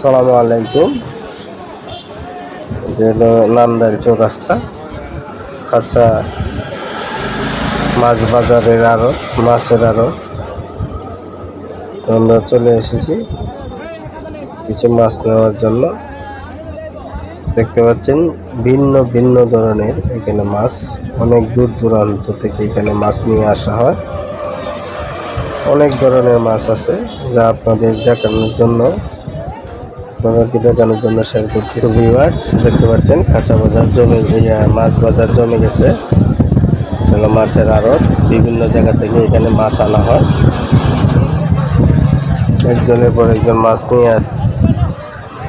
আসসালামু আলাইকুম। হলো নান্দারি চৌরাস্তা। কাঁচা মাছ বাজারের আড়ত মাছের তো আমরা চলে এসেছি কিছু মাছ নেওয়ার জন্য। দেখতে পাচ্ছেন ভিন্ন ভিন্ন ধরনের এখানে মাছ। অনেক দূর দূরান্ত থেকে এখানে মাছ নিয়ে আসা হয়। অনেক ধরনের মাছ আছে যা আপনাদের দেখানোর জন্য আপনাদেরকে দেখানোর জন্য শেয়ার করতেছি? দেখতে পাচ্ছেন, কাঁচা বাজার জমে মাছ বাজার জমে গেছে। হলো মাছের আড়ত। বিভিন্ন জায়গা থেকে এখানে মাছ আনা হয়। একজনের পর একজন মাছ নিয়ে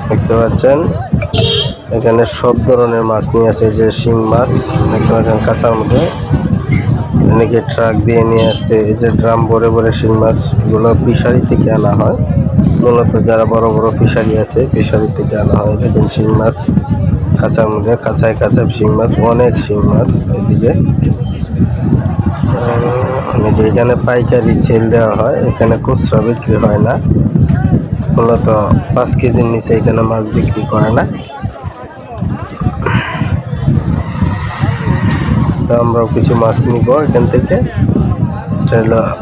দেখতে পাচ্ছেন, এখানে সব ধরনের মাছ নিয়ে আছে যে শিং মাছ, দেখতে পাচ্ছেন কাঁচার মধ্যে। অনেকে ট্রাক দিয়ে নিয়ে আসছে, এই যে ড্রাম ভরে ভরে শিং মাছ এগুলো ফিশারি থেকে আনা হয়। মূলত যারা বড় বড় ফিশারি আছে ফিশারি থেকে আনা হয় দেখুন শিং মাছ, কাঁচা মধ্যে কাঁচায় কাঁচা শিং মাছ, অনেক শিং মাছ এদিকে। অনেকে এখানে পাইকারি ছেল দেওয়া হয়, এখানে খুচরা বিক্রি হয় না। মূলত পাঁচ কেজির নিচে এখানে মাছ বিক্রি করে না। তো আমরাও কিছু মাছ নিব এখান থেকে।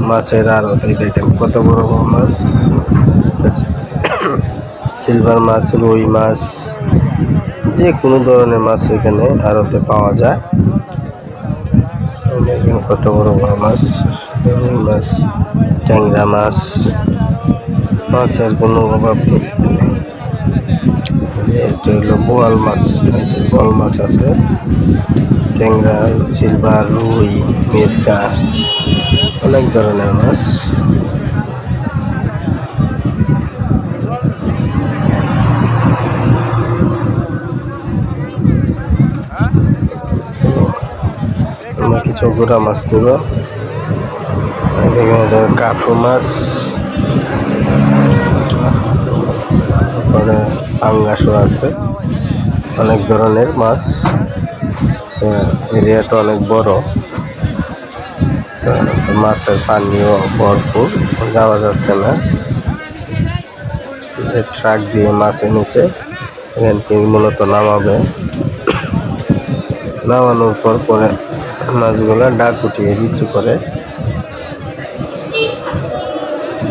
মাছের আড়ত, এই দেখেন কত বড় বড় মাছ। সিলভার মাছ, রুই মাছ, যে কোনো ধরনের মাছ এখানে আড়তে পাওয়া যায়। কত বড় বড় মাছ, রুই মাছ, ট্যাংরা মাছ, মাছের কোনো অভাব নেই। এটা হলো বোয়াল মাছ বোয়াল মাছ আছে। ট্যাংরা, সিলভার, রুই মিরকা অনেক ধরনের মাছ। আমরা কিছু গোড়া মাছ নিব এখানে মাছ। তারপরে পাঙ্গাসও আছে। অনেক ধরনের মাছ। এরিয়াটা অনেক বড়। মাছের পানিও ভরপুর, যাওয়া যাচ্ছে না। ট্রাক দিয়ে মাছের নিচে এখান থেকে মূলত নামাবে। নামানোর পর পরে মাছগুলো ডাক উঠিয়ে বিক্রি করে।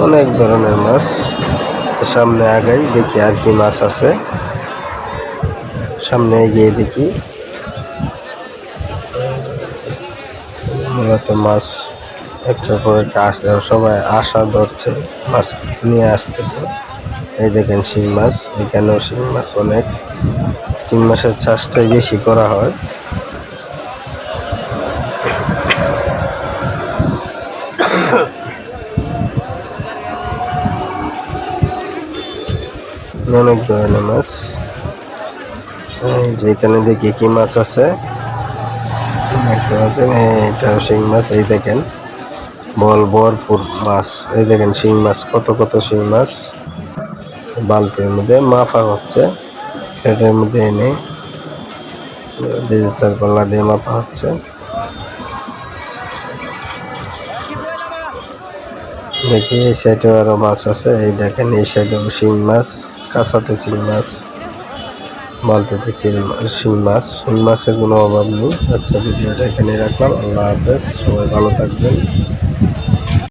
অনেক ধরনের মাছ। সামনে আগাই, দেখি আর কি মাছ আছে। সামনে এগিয়ে দেখি। মূলত মাছ একটার পর একটা আসছে, সবাই আশা ধরছে, মাছ নিয়ে আসতেছে। এই দেখেন শিং মাছ, এখানেও শিং মাছ অনেক। শিং মাছের চাষটাই বেশি করা হয়। অনেক ধরনের মাছ। এই যে এখানে দেখি কি মাছ আছে। দেখতে পাচ্ছেন এইটা শিং মাছ, এই দেখেন। বল, ভরপুর মাছ। এই দেখেন শিং মাছ, কত কত শিং মাছ। বালতির মধ্যে মাফা হচ্ছে এটার মধ্যে এনে ডিজিটাল পাল্লা দিয়ে মাফা হচ্ছে। দেখি, এই সাইডে আরও মাছ আছে, এই দেখেন, এই সাইডে শিং মাছ। কাঁচাতে চিংড়ি মাছ মালতেতে চিল শিল মাছ। শিল মাছের কোনো অভাব নেই। আচ্ছা ভিডিওটা এখানে রাখলাম। আল্লাহ হাফেজ। সবাই ভালো থাকবেন।